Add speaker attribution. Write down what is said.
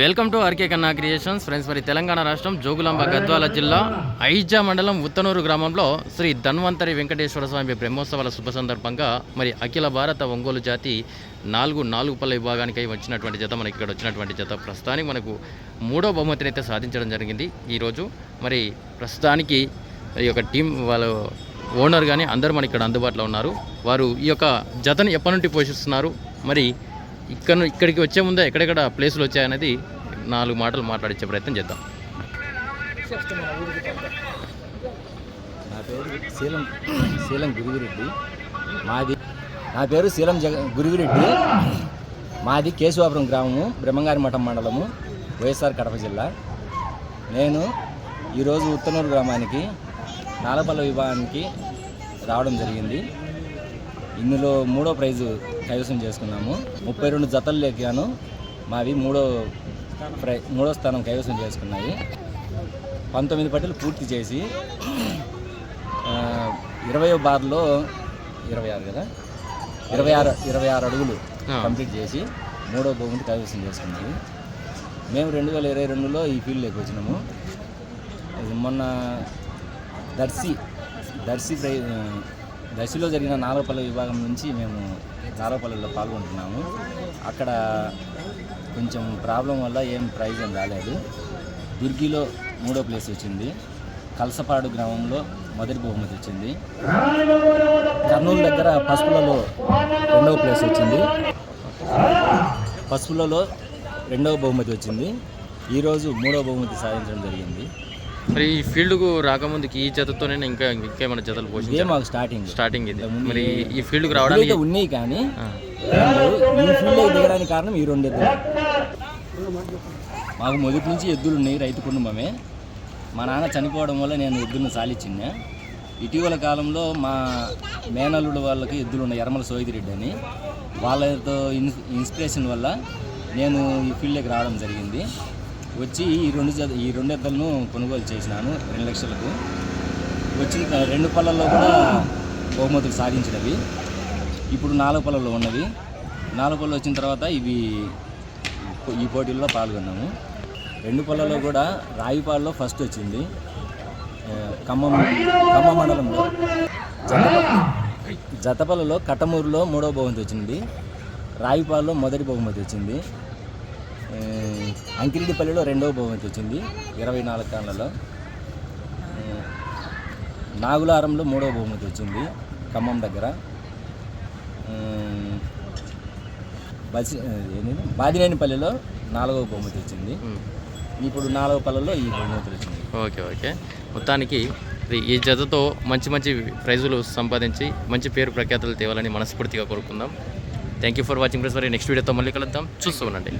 Speaker 1: Welcome to RK Kanna creations. Friends మరి తెలంగాణ రాష్ట్రం జోగులాంబ గద్వాల జిల్లా ఐజా మండలం ఉత్తనూరు గ్రామంలో శ్రీ ధన్వంతరి వెంకటేశ్వర స్వామి బ్రహ్మోత్సవాల శుభ సందర్భంగా మరి అఖిల భారత ఒంగోలు జాతి నాలుగు నాలుగు పల్ల విభాగానికి వచ్చినటువంటి జత మనకి ఇక్కడ వచ్చినటువంటి జత ప్రస్తుతానికి మనకు మూడో బహుమతిని అయితే సాధించడం జరిగింది. ఈరోజు మరి ప్రస్తుతానికి ఈ యొక్క టీం వాళ్ళు ఓనర్ కానీ అందరూ మనకి ఇక్కడ అందుబాటులో ఉన్నారు. వారు ఈ యొక్క జతను ఎప్పటి నుండి పోషిస్తున్నారు? మరి ఇక్కడ ఇక్కడికి వచ్చే ముందే ఎక్కడెక్కడ ప్లేసులు వచ్చాయనేది నాలుగు మాటలు మాట్లాడించే ప్రయత్నం చేద్దాం.
Speaker 2: నా పేరు శీలం శీలం గురువిరెడ్డి మాది నా పేరు శీలం జగ గురువిరెడ్డి మాది కేశవాపురం గ్రామము బ్రహ్మంగారి మఠం మండలము వైఎస్ఆర్ కడప జిల్లా. నేను ఈరోజు ఉత్తనూరు గ్రామానికి నాలపల్ల విభాగానికి రావడం జరిగింది. ఇందులో మూడో ప్రైజు కైవసం చేసుకున్నాము. ముప్పై రెండు జతలు లెక్కాను. మావి మూడో ప్రై మూడో స్థానం కైవసం చేసుకున్నాయి. పంతొమ్మిది పట్టలు పూర్తి చేసి ఆ, ఇరవయో బార్లో ఇరవై ఆరు కదా? ఇరవై ఆరు ఇరవై ఆరు అడుగులు. కంప్లీట్ చేసి మూడో బహుమతి కైవసం చేసుకున్నాము మేము రెండు వేల ఇరవై రెండులో ఈ ఫీల్డ్లోకి వచ్చినాము. మొన్న దర్శి దర్శి ప్రై దశలో జరిగిన నాలుగపల్లి విభాగం నుంచి మేము నాలుగపల్లిలో పాల్గొంటున్నాము. అక్కడ కొంచెం ప్రాబ్లం వల్ల ఏం ప్రైజ్ ఏం రాలేదు. దుర్గిలో మూడో ప్లేస్ వచ్చింది. కలసపాడు గ్రామంలో మొదటి బహుమతి వచ్చింది. కర్నూలు దగ్గర పసుపులలో రెండవ ప్లేస్ వచ్చింది. పసుపులలో రెండవ బహుమతి వచ్చింది. ఈరోజు మూడవ బహుమతి సాధించడం జరిగింది.
Speaker 1: మరి ఈ ఫీల్డ్కు రాకముందుకి ఈ జతతోనే ఇంకా ఇంకేమైనా జతలు పోషించారు
Speaker 2: మాకు స్టార్టింగ్
Speaker 1: స్టార్టింగ్ ఇది. మరి
Speaker 2: ఈ-
Speaker 1: ఫీల్డ్కి రావడానికి
Speaker 2: ఉన్నాయి కానీ ఈ ఫీల్డ్లో దిగడానికి కారణం ఈ రెండు ఎద్దులు. మాకు మొదటి నుంచి ఎద్దులు ఉన్నాయి రైతు కుటుంబమే. మా నాన్న చనిపోవడం వల్ల నేను ఎద్దులను సాలిచ్చిన్నా ఇటీవల కాలంలో మా మేనల్లుడు వాళ్ళకి ఎద్దులు ఉన్నాయి ఎర్మల సోయిదిరెడ్డి అని. వాళ్ళతో ఇన్ ఇన్స్పిరేషన్ వల్ల నేను ఈ ఫీల్డ్కి రావడం జరిగింది. వచ్చి ఈ రెండు జత ఈ రెండు ఎద్దలను కొనుగోలు చేసినాను రెండు లక్షలకు. వచ్చిన రెండు పళ్ళల్లో కూడా బహుమతులు సాధించినవి. ఇప్పుడు నాలుగు పళ్ళలో ఉన్నవి. నాలుగు పళ్ళు వచ్చిన తర్వాత ఇవి ఈ పోటీల్లో పాల్గొన్నాము. రెండు పళ్ళలో కూడా రాయిపాల్లో ఫస్ట్ వచ్చింది. ఖమ్మం ఖమ్మం మండలంలో. జతప- జతపల్లలో కట్టమూరులో మూడో బహుమతి వచ్చింది. రాయిపాల్లో మొదటి బహుమతి వచ్చింది. అంకిరెడ్డిపల్లిలో రెండవ బహుమతి వచ్చింది. ఇరవై నాలుగు కాళ్ళలో నాగులారంలో మూడవ బహుమతి వచ్చింది ఖమ్మం దగ్గర. బసి ఏంటంటే బాదినేనిపల్లిలో నాలుగవ బహుమతి వచ్చింది. ఇప్పుడు నాలుగవ పల్లెలో ఈ బహుమతులు వచ్చింది
Speaker 1: ఓకే ఓకే. మొత్తానికి ఈ జతతో మంచి మంచి ప్రైజులు సంపాదించి మంచి పేరు ప్రఖ్యాతులు తేవాలని మనస్ఫూర్తిగా కోరుకుందాం. Thank you for watching press మరి నెక్స్ట్ వీడియోతో మళ్ళీ కలుద్దాం. చూస్తూ ఉండండి.